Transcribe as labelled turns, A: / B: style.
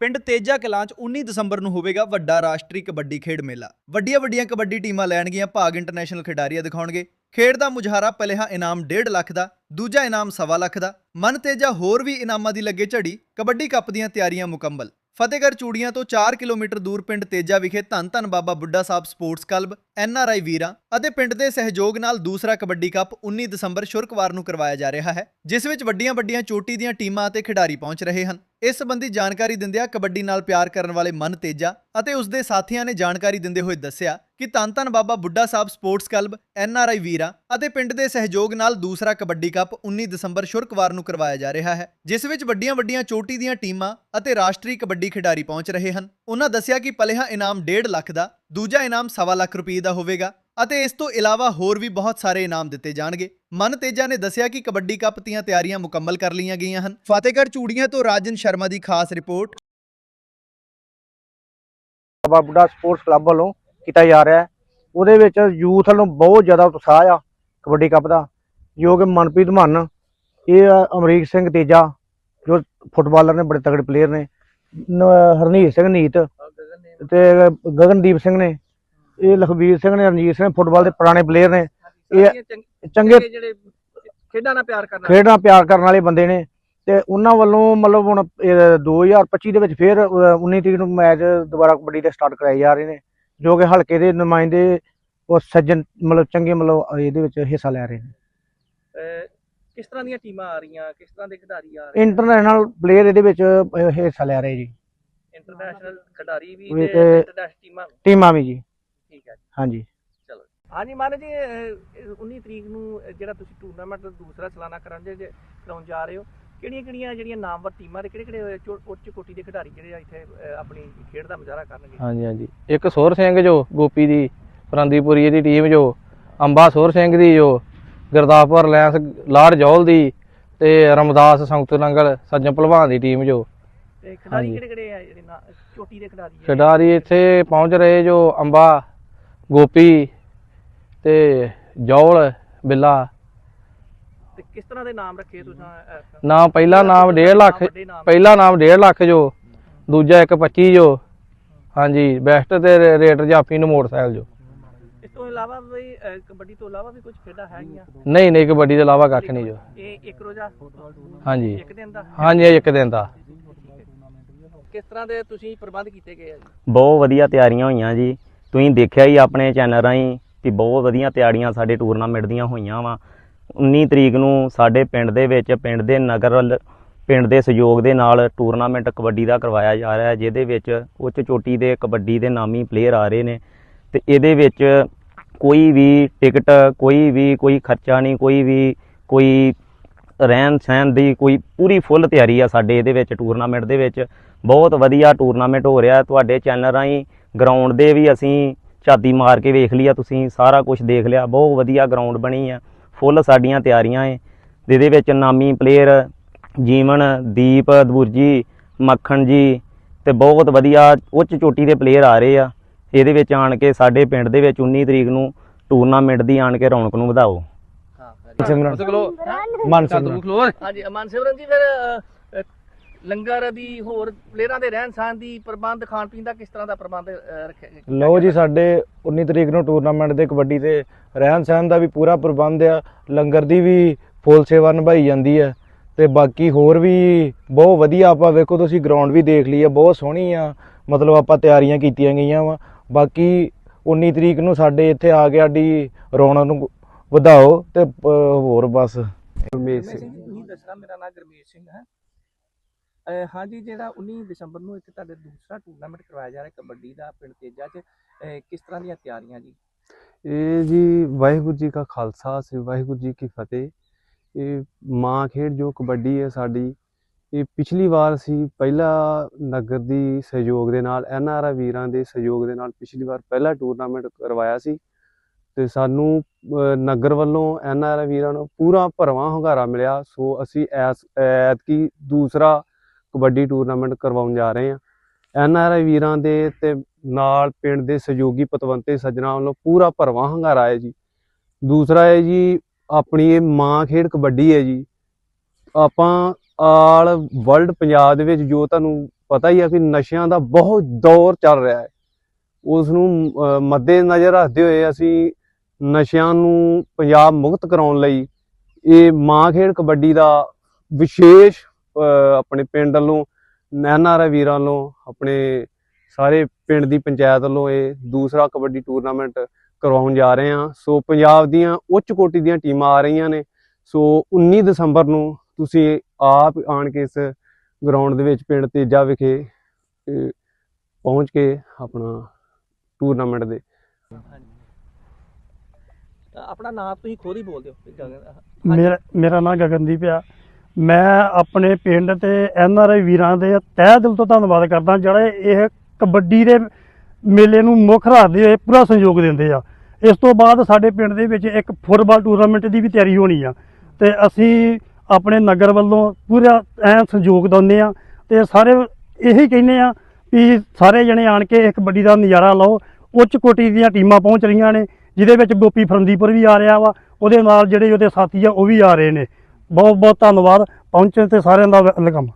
A: ਪਿੰਡ ਤੇਜਾ ਕਲਾਂ 'ਚ 19 ਦਸੰਬਰ ਨੂੰ ਹੋਵੇਗਾ ਵੱਡਾ ਰਾਸ਼ਟਰੀ ਕਬੱਡੀ ਖੇਡ ਮੇਲਾ। ਵੱਡੀਆਂ ਵੱਡੀਆਂ ਕਬੱਡੀ ਟੀਮਾਂ ਲੈਣਗੀਆਂ ਭਾਗ ਇੰਟਰਨੈਸ਼ਨਲ ਖਿਡਾਰੀਆਂ ਦਿਖਾਉਣਗੇ। ਖੇਡ ਦਾ ਮੁਜ਼ਾਹਰਾ ਪਹਿਲੇਹਾ ਇਨਾਮ 1.5 ਲੱਖ ਦਾ, ਦੂਜਾ ਇਨਾਮ ਸਵਾ ਲੱਖ ਦਾ, ਮਨ ਤੇਜਾ ਹੋਰ ਵੀ ਇਨਾਮਾਂ ਦੀ ਲੱਗੇ ਝੜੀ, ਕਬੱਡੀ ਕੱਪ ਦੀਆਂ ਤਿਆਰੀਆਂ ਮੁਕੰਮਲ। ਫਤਿਹਗੜ੍ਹ ਚੂੜੀਆਂ ਤੋਂ 4 ਕਿਲੋਮੀਟਰ ਦੂਰ ਪਿੰਡ ਤੇਜਾ ਵਿਖੇ ਧੰਨ ਧੰਨ ਬਾਬਾ ਬੁੱਢਾ ਸਾਹਿਬ ਸਪੋਰਟਸ ਕਲੱਬ ਆਈ ਵੀਰਾਂ ਅਤੇ ਪਿੰਡ ਦੇ ਸਹਿਯੋਗ ਨਾਲ ਦੂਸਰਾ ਕਬੱਡੀ ਕੱਪ 19 ਦਸੰਬਰ ਸ਼ੁੱਕਰਵਾਰ ਨੂੰ ਕਰਵਾਇਆ ਜਾ ਰਿਹਾ ਹੈ, ਜਿਸ ਵਿੱਚ ਵੱਡੀਆਂ ਵੱਡੀਆਂ ਚੋਟੀ ਦੀਆਂ ਟੀਮਾਂ ਅਤੇ ਖਿਡਾਰੀ ਪਹੁੰਚ ਰਹੇ ਹਨ। ਇਸ ਸੰਬੰਧੀ ਜਾਣਕਾਰੀ ਦਿੰਦਿਆਂ ਕਬੱਡੀ ਨਾਲ ਪਿਆਰ ਕਰਨ ਵਾਲੇ ਮਨ ਤੇਜਾ ਅਤੇ ਉਸ ਦੇ ਸਾਥੀਆਂ ਨੇ ਜਾਣਕਾਰੀ ਦਿੰਦੇ ਹੋਏ ਦੱਸਿਆ ਕਿ ਧੰਨ ਧੰਨ ਬਾਬਾ ਬੁੱਢਾ ਸਾਹਿਬ ਸਪੋਰਟਸ ਕਲੱਬ ਆਈ ਵੀਰਾਂ ਅਤੇ ਪਿੰਡ ਦੇ ਸਹਿਯੋਗ ਨਾਲ ਦੂਸਰਾ ਕਬੱਡੀ ਕੱਪ 19 ਦਸੰਬਰ ਸ਼ੁੱਕਰਵਾਰ ਨੂੰ ਕਰਵਾਇਆ ਜਾ ਰਿਹਾ ਹੈ, ਜਿਸ ਵਿੱਚ ਵੱਡੀਆਂ ਵੱਡੀਆਂ ਚੋਟੀ ਦੀਆਂ ਟੀਮਾਂ ਅਤੇ ਰਾਸ਼ਟਰੀ ਕਬੱਡੀ ਖਿਡਾਰੀ ਪਹੁੰਚ ਰਹੇ ਹਨ। ਉਹਨਾਂ ਦੱਸਿਆ ਕਿ ਪਹਿਲਾ ਇਨਾਮ 1.5 ਲੱਖ ਦਾ, ਦੂਜਾ ਇਨਾਮ ਸਵਾ ਲੱਖ ਰੁਪਏ ਦਾ ਹੋਵੇਗਾ ਅਤੇ ਇਸ ਤੋਂ ਇਲਾਵਾ ਹੋਰ ਵੀ ਬਹੁਤ ਸਾਰੇ ਇਨਾਮ ਦਿੱਤੇ ਜਾਣਗੇ। ਮਨ ਤੇਜਾ ਨੇ ਦੱਸਿਆ ਕਿ ਕਬੱਡੀ ਕੱਪ ਦੀਆਂ ਤਿਆਰੀਆਂ ਮੁਕੰਮਲ ਕਰ ਲਈਆਂ ਗਈਆਂ ਹਨ। ਫਤਿਹਗੜ੍ਹ ਚੂੜੀਆਂ ਤੋਂ ਰਾਜਨ ਸ਼ਰਮਾ ਦੀ ਖਾਸ report.
B: Baba Buddha sports club ਵੱਲੋਂ ਕੀਤਾ ਜਾ ਰਿਹਾ ਹੈ। ਉਹਦੇ ਵਿੱਚ ਯੂਥ ਵੱਲੋਂ ਬਹੁਤ ਜ਼ਿਆਦਾ ਉਤਸ਼ਾਹ ਆ ਕਬੱਡੀ ਕੱਪ ਦਾ, ਜੋ ਕਿ ਮਨਪ੍ਰੀਤ ਮੰਨ, ਇਹ ਅਮਰੀਕ ਸਿੰਘ ਤੇਜਾ, ਜੋ ਫੁੱਟਬਾਲਰ ਨੇ, ਬੜੇ ਤਗੜੇ ਪਲੇਅਰ ਨੇ, ਹਰਨੀਤ ਸਿੰਘ, ਨੀਤ ਤੇ ਗਗਨਦੀਪ ਸਿੰਘ ਨੇ ਇਹ ਲਖਬੀਰ ਸਿੰਘ ਨੇ ਰਣਜੀਤ ਸਿੰਘ ਫੁੱਟਬਾਲ ਦੇ ਪੁਰਾਣੇ ਪਲੇਅਰ ਨੇ। ਇਹ ਚੰਗੇ
C: ਜਿਹੜੇ ਖੇਡਾਂ ਨਾਲ ਪਿਆਰ ਕਰਨਾ
B: ਖੇਡਾਂ ਪਿਆਰ ਕਰਨ ਵਾਲੇ ਬੰਦੇ ਨੇ। ਤੇ ਉਹਨਾਂ ਵੱਲੋਂ ਮਤਲਬ ਹੁਣ ਇਹ 2025 ਦੇ ਵਿੱਚ ਫਿਰ ਅਹ, 19 ਤਰੀਕ ਨੂੰ ਮੈਚ ਦੁਬਾਰਾ ਕਬੱਡੀ ਦੇ ਸਟਾਰਟ ਕਰਾਏ ਜਾ ਰਹੇ ਨੇ ਜੋ ਕਿ ਹਲਕੇ ਦੇ ਨੁਮਾਇੰਦੇ ਉਹ ਸੱਜਣ ਮਤਲਬ ਚੰਗੇ ਮਤਲਬ ਇਹਦੇ ਵਿੱਚ ਹਿੱਸਾ ਲੈ ਰਹੇ ਨੇ।
C: ਕਿਸ ਤਰ੍ਹਾਂ ਦੀਆਂ ਟੀਮਾਂ ਆ ਰਹੀਆਂ? ਕਿਸ ਤਰ੍ਹਾਂ ਦੇ ਖਿਡਾਰੀ ਆ ਰਹੇ
B: ਇੰਟਰਨੈਸ਼ਨਲ ਪਲੇਅਰ ਇਹਦੇ ਵਿੱਚ ਹਿੱਸਾ ਲੈ ਰਹੇ ਜੀ।
C: ਇੰਟਰਨੈਸ਼ਨਲ ਖਿਡਾਰੀ ਵੀ ਤੇ ਇੰਟਰਨੈਸ਼ਨਲ ਟੀਮਾਂ ਵੀ
B: ਜੀ।
C: ਠੀਕ ਹੈ ਜੀ।
B: ਹਾਂਜੀ
C: ਹਾਂਜੀ ਮਾਨ ਜੀ ਅਹ, 19 ਤਰੀਕ ਨੂੰ ਜਿਹੜਾ ਤੁਸੀਂ ਟੂਰਨਾਮੈਂਟ ਦੂਸਰਾ ਸਾਲਾਨਾ ਕਰਨ ਜੇ ਕਰਾਉਣ ਜਾ ਰਹੇ ਹੋ ਕਿਹੜੀਆਂ ਕਿਹੜੀਆਂ ਜਿਹੜੀਆਂ ਨਾਮਵਰ ਟੀਮਾਂ ਦੇ ਕਿਹੜੇ ਕਿਹੜੇ ਉੱਚ ਕੋਟੀ ਦੇ ਖਿਡਾਰੀ ਜਿਹੜੇ ਆ ਇੱਥੇ ਅਹ, ਆਪਣੀ ਖੇਡ ਦਾ ਮੁਜ਼ਾਹਰਾ ਕਰਨਗੇ
D: ਹਾਂਜੀ ਹਾਂਜੀ ਇੱਕ ਸੋਹਰ ਸਿੰਘ ਜੋ ਗੋਪੀ ਦੀ ਫਰੰਦੀਪੁਰੀ ਦੀ ਟੀਮ ਜੋ ਅੰਬਾ ਸੋਹਰ ਸਿੰਘ ਦੀ ਜੋ ਗੁਰਦਾਸਪੁਰ ਲੈਂਸ ਲਾਰ ਜੌਲ ਦੀ ਤੇ ਰਮਦਾਸ ਸੰਗਤ ਨੰਗਲ ਸੱਜਣ ਭਲਵਾਨ ਦੀ ਟੀਮ ਜੋ
C: ਤੇ ਖਿਡਾਰੀ
D: ਹਾਂਜੀ।
C: ਕਿਹੜੇ ਕਿਹੜੇ ਆ ਜਿਹੜੇ ਨਾ- ਚੋਟੀ ਦੇ ਖਿਡਾਰੀ ਆ?
D: ਖਿਡਾਰੀ ਇੱਥੇ ਪਹੁੰਚ ਰਹੇ ਜੋ ਅੰਬਾ ਗੋਪੀ ਤੇ ਜੌਲ ਬਿੱਲਾ।
C: ਤੇ ਕਿਸ ਤਰ੍ਹਾਂ ਦੇ ਨਾਮ ਰੱਖੇ ਤੁਸੀਂ
D: ਨਾਮ ਪਹਿਲਾ ਨਾਮ 1.5 ਲੱਖ। ਪਹਿਲਾ ਨਾਮ 1.5 ਲੱਖ ਜੋ ਦੂਜਾ 1.25 ਜੋ। ਹਾਂਜੀ ਬੈਸਟ ਤੇ ਰੇਟ ਜਾਫੀ ਨੂੰ ਮੋਟਰਸਾਈਕਲ ਜੋ।
C: ਇਸ ਤੋਂ ਇਲਾਵਾ ਵੀ ਕਬੱਡੀ ਤੋਂ ਇਲਾਵਾ ਵੀ ਕੁਝ ਖੇਡਾਂ ਹੈਗੀਆਂ?
D: ਨਹੀਂ ਨਹੀਂ ਕਬੱਡੀ ਦੇ ਇਲਾਵਾ ਕੱਖ ਨਹੀਂ ਜੋ।
C: ਇਹ ਇੱਕ ਰੋਜ਼ਾ?
D: ਹਾਂਜੀ।
C: ਇੱਕ ਦਿਨ ਦਾ?
D: ਹਾਂਜੀ ਇਹ ਇੱਕ ਦਿਨ ਦਾ।
C: ਕਿਸ ਤਰ੍ਹਾਂ ਦੇ ਤੁਸੀਂ ਪ੍ਰਬੰਧ ਕੀਤੇ ਗਏ ਆ ਜੀ?
E: ਬਹੁਤ ਵਧੀਆ ਤਿਆਰੀਆਂ ਹੋਈਆਂ ਜੀ। ਤੁਸੀਂ ਦੇਖਿਆ ਹੀ ਆਪਣੇ ਚੈਨਲ ਰਾਹੀਂ ਕਿ ਬਹੁਤ ਵਧੀਆ ਤਿਆਰੀਆਂ ਸਾਡੇ ਟੂਰਨਾਮੈਂਟ ਦੀਆਂ ਹੋਈਆਂ ਵਾ। 19 ਤਰੀਕ ਨੂੰ ਸਾਡੇ ਪਿੰਡ ਦੇ ਵਿੱਚ, ਪਿੰਡ ਦੇ ਨਗਰ ਪਿੰਡ ਦੇ ਸਹਿਯੋਗ ਦੇ ਨਾਲ ਟੂਰਨਾਮੈਂਟ ਕਬੱਡੀ ਦਾ ਕਰਵਾਇਆ ਜਾ ਰਿਹਾ ਹੈ, ਜਿਹਦੇ ਵਿੱਚ ਉੱਚ ਚੋਟੀ ਦੇ ਕਬੱਡੀ ਦੇ ਨਾਮੀ ਪਲੇਅਰ ਆ ਰਹੇ ਨੇ। ਤੇ ਇਹਦੇ ਵਿੱਚ ਕੋਈ ਵੀ ਟਿਕਟ ਕੋਈ ਵੀ, ਕੋਈ ਖਰਚਾ ਨਹੀਂ, ਕੋਈ ਵੀ, ਕੋਈ ਰਹਿਣ ਸਹਿਣ ਦੀ ਕੋਈ ਪੂਰੀ ਫੁੱਲ ਤਿਆਰੀ ਆ ਸਾਡੇ ਇਹਦੇ ਵਿੱਚ ਟੂਰਨਾਮੈਂਟ ਦੇ ਵਿੱਚ। ਬਹੁਤ ਵਧੀਆ ਟੂਰਨਾਮੈਂਟ ਹੋ ਰਿਹਾ ਤੁਹਾਡੇ ਚੈਨਲ ਰਾਹੀਂ ਗਰਾਊਂਡ ਦੇ ਵੀ ਅਸੀਂ ਝਾਤੀ ਮਾਰ ਕੇ ਵੇਖ ਲਿਆ ਤੁਸੀਂ ਸਾਰਾ ਕੁਝ ਦੇਖ ਲਿਆ ਬਹੁਤ ਵਧੀਆ ਗਰਾਊਂਡ ਬਣੀ ਆ ਫੁੱਲ ਸਾਡੀਆਂ ਤਿਆਰੀਆਂ ਏ। ਜਿਹਦੇ ਵਿੱਚ ਨਾਮੀ ਪਲੇਅਰ ਜੀਵਨ ਦੀਪ ਦਬੁਰਜੀ ਮੱਖਣ ਜੀ ਤੇ ਬਹੁਤ ਵਧੀਆ ਉੱਚ ਚੋਟੀ ਦੇ ਪਲੇਅਰ ਆ ਰਹੇ ਆ। ਇਹਦੇ ਵਿੱਚ ਆਣ ਕੇ ਸਾਡੇ ਪਿੰਡ ਦੇ ਵਿੱਚ 19 ਤਰੀਕ ਨੂੰ ਟੂਰਨਾਮੈਂਟ ਦੀ ਆਣ ਕੇ ਰੌਣਕ ਨੂੰ ਵਧਾਓ।
C: ਹਾਂ
B: ਸਿਮਰਨ ਮਨ
C: ਸਿਮਰਨ ਜੀ ਫਿਰ ਲੰਗਰ ਦੀ ਹੋਰ ਪਲੇਅਰਾਂ ਦੇ ਰਹਿਣ ਸਹਿਣ ਦੀ ਪ੍ਰਬੰਧ ਖਾਣ ਪੀਣ ਦਾ ਕਿਸ ਤਰ੍ਹਾਂ ਦਾ ਪ੍ਰਬੰਧ ਅਹ, ਰੱਖਿਆ ਗਿਆ?
B: ਲਓ ਜੀ ਸਾਡੇ 19 ਤਰੀਕ ਨੂੰ ਟੂਰਨਾਮੈਂਟ ਦੇ ਕਬੱਡੀ ਤੇ ਰਹਿਣ ਸਹਿਣ ਦਾ ਵੀ ਪੂਰਾ ਪ੍ਰਬੰਧ ਆ। ਲੰਗਰ ਦੀ ਵੀ ਫੁੱਲ ਸੇਵਾ ਨਿਭਾਈ ਜਾਂਦੀ ਹੈ ਤੇ ਬਾਕੀ ਹੋਰ ਵੀ ਬਹੁਤ ਵਧੀਆ ਆਪਾਂ ਵੇਖੋ ਤੁਸੀਂ ਗਰਾਊਂਡ ਵੀ ਦੇਖ ਲਈ ਆ ਬਹੁਤ ਸੋਹਣੀ ਆ। ਮਤਲਬ ਆਪਾਂ ਤਿਆਰੀਆਂ ਕੀਤੀਆਂ ਗਈਆਂ ਵਾ। ਬਾਕੀ 19 ਤਰੀਕ ਨੂੰ ਸਾਡੇ ਇੱਥੇ ਆ ਕੇ ਸਾਡੀ ਰੌਣਕ ਨੂੰ ਵਧਾਓ ਤੇ ਹੋਰ ਬਸ।
C: ਗੁਰਮੇਸ਼ ਸਿੰਘ। ਤੁਸੀਂ ਦੱਸਣਾ ਮੇਰਾ ਨਾਮ ਗੁਰਮੇਸ਼ ਸਿੰਘ ਹੈ। ਅਹ, ਹਾਂਜੀ ਜਿਹੜਾ 19 ਦਸੰਬਰ ਨੂੰ ਇੱਥੇ ਤੁਹਾਡੇ ਦੂਸਰਾ ਟੂਰਨਾਮੈਂਟ ਕਰਵਾਇਆ ਜਾ ਰਿਹਾ ਕਬੱਡੀ ਦਾ ਪਿੰਡ ਤੇਜਾ 'ਚ ਅਹ, ਕਿਸ ਤਰ੍ਹਾਂ ਦੀਆਂ ਤਿਆਰੀਆਂ ਜੀ?
F: ਇਹ ਜੀ ਵਾਹਿਗੁਰੂ ਜੀ ਕਾ ਖਾਲਸਾ ਸ੍ਰੀ ਵਾਹਿਗੁਰੂ ਜੀ ਕੀ ਫਤਿਹ। ਇਹ ਮਾਂ ਖੇਡ ਜੋ ਕਬੱਡੀ ਹੈ ਸਾਡੀ ਇਹ ਪਿਛਲੀ ਵਾਰ ਸੀ ਪਹਿਲਾ ਨਗਰ ਦੀ ਸਹਿਯੋਗ ਦੇ ਨਾਲ ਐਨਆਰਆ ਵੀਰਾਂ ਦੇ ਸਹਿਯੋਗ ਦੇ ਨਾਲ ਪਿਛਲੀ ਵਾਰ ਪਹਿਲਾ ਟੂਰਨਾਮੈਂਟ ਕਰਵਾਇਆ ਸੀ। ਤੇ ਸਾਨੂੰ ਨਗਰ ਵੱਲੋਂ ਐਨਆਰਆ ਵੀਰਾਂ ਨੂੰ ਪੂਰਾ ਭਰਵਾਂ ਹੁੰਗਾਰਾ ਮਿਲਿਆ। ਸੋ ਅਸੀਂ ਐਸ ਐਤਕੀ ਦੂਸਰਾ ਕਬੱਡੀ ਟੂਰਨਾਮੈਂਟ ਕਰਵਾਉਣ ਜਾ ਰਹੇ ਹਾਂ। ਐਨ ਆਰ ਆਈ ਵੀਰਾਂ ਦੇ ਤੇ ਨਾਲ ਪਿੰਡ ਦੇ ਸਹਿਯੋਗੀ ਪਤਵੰਤੇ ਸੱਜਣਾ ਵੱਲੋਂ ਪੂਰਾ ਭਰਵਾਂ ਹੰਗਾਰਾ ਹੈ ਜੀ। ਦੂਸਰਾ ਹੈ ਜੀ, ਆਪਣੀ ਇਹ ਮਾਂ ਖੇਡ ਕਬੱਡੀ ਹੈ ਜੀ। ਆਪਾਂ ਆਲ ਵਰਲਡ ਪੰਜਾਬ ਦੇ ਵਿੱਚ ਜੋ ਤੁਹਾਨੂੰ ਪਤਾ ਹੀ ਆ ਵੀ ਨਸ਼ਿਆਂ ਦਾ ਬਹੁਤ ਦੌਰ ਚੱਲ ਰਿਹਾ ਹੈ। ਉਸ ਨੂੰ ਮੱਦੇ ਨਜ਼ਰ ਰੱਖਦੇ ਹੋਏ ਅਸੀਂ ਨਸ਼ਿਆਂ ਨੂੰ ਪੰਜਾਬ ਮੁਕਤ ਕਰਾਉਣ ਲਈ ਇਹ ਮਾਂ ਖੇਡ ਕਬੱਡੀ ਦਾ ਵਿਸ਼ੇਸ਼ ਆਪਣੇ ਪਿੰਡ ਵੱਲੋਂ ਨੈਨਾਰਾ ਵੀਰਾਂ ਵੱਲੋਂ ਆਪਣੇ ਸਾਰੇ ਪਿੰਡ ਦੀ ਪੰਚਾਇਤ ਵੱਲੋਂ ਇਹ ਦੂਸਰਾ ਕਬੱਡੀ ਟੂਰਨਾਮੈਂਟ ਕਰਵਾਉਣ ਜਾ ਰਹੇ ਹਾਂ। ਸੋ ਪੰਜਾਬ ਦੀਆਂ ਉੱਚ ਕੋਟੀ ਦੀਆਂ ਟੀਮਾਂ ਆ ਰਹੀਆਂ ਨੇ। ਸੋ 19 ਦਸੰਬਰ ਨੂੰ ਤੁਸੀਂ ਆਪ ਆਣ ਕੇ ਇਸ ਗਰਾਊਂਡ ਦੇ ਵਿੱਚ ਪਿੰਡ ਤੇਜਾ ਵਿਖੇ ਪਹੁੰਚ ਕੇ ਆਪਣਾ ਟੂਰਨਾਮੈਂਟ ਦੇ।
C: ਤਾਂ ਆਪਣਾ ਨਾਮ ਤੁਸੀਂ ਖੁਦ ਹੀ ਬੋਲ ਦਿਓ ਵੀ ਗਗਨ- ਹਾਂਜੀ।
G: ਮੇਰਾ ਮੇਰਾ ਨਾਮ ਗਗਨਦੀਪ ਆ। ਮੈਂ ਆਪਣੇ ਪਿੰਡ ਤੇ ਐਨ ਆਰ ਆਈ ਵੀਰਾਂ ਦੇ ਤਹਿ ਦਿਲ ਤੋਂ ਧੰਨਵਾਦ ਕਰਦਾ ਜਿਹੜੇ ਇਹ ਕਬੱਡੀ ਦੇ ਮੇਲੇ ਨੂੰ ਮੁੱਖ ਰੱਖਦੇ ਹੋਏ ਪੂਰਾ ਸਹਿਯੋਗ ਦਿੰਦੇ ਆ। ਇਸ ਤੋਂ ਬਾਅਦ ਸਾਡੇ ਪਿੰਡ ਦੇ ਵਿੱਚ ਇੱਕ ਫੁੱਟਬਾਲ ਟੂਰਨਾਮੈਂਟ ਦੀ ਵੀ ਤਿਆਰੀ ਹੋਣੀ ਆ ਤੇ ਅਸੀਂ ਆਪਣੇ ਨਗਰ ਵੱਲੋਂ ਪੂਰਾ ਐਨ ਸਹਿਯੋਗ ਦਿੰਦੇ ਆ ਤੇ ਸਾਰੇ ਇਹੀ ਕਹਿੰਦੇ ਆ ਵੀ ਸਾਰੇ ਜਣੇ ਆਣ ਕੇ ਇਹ ਕਬੱਡੀ ਦਾ ਨਜ਼ਾਰਾ ਲਓ। ਉੱਚ ਕੋਟੀ ਦੀਆਂ ਟੀਮਾਂ ਪਹੁੰਚ ਰਹੀਆਂ ਨੇ, ਜਿਹਦੇ ਵਿੱਚ ਗੋਪੀ ਫਰੰਦੀਪੁਰ ਵੀ ਆ ਰਿਹਾ ਵਾ, ਉਹਦੇ ਨਾਲ ਜਿਹੜੇ ਉਹਦੇ ਸਾਥੀ ਆ, ਉਹ ਵੀ ਆ ਰਹੇ ਨੇ। ਬਹੁਤ ਬਹੁਤ ਧੰਨਵਾਦ। ਪਹੁੰਚਣ ਤੇ ਸਾਰਿਆਂ ਦਾ ਵੈਲਕਮ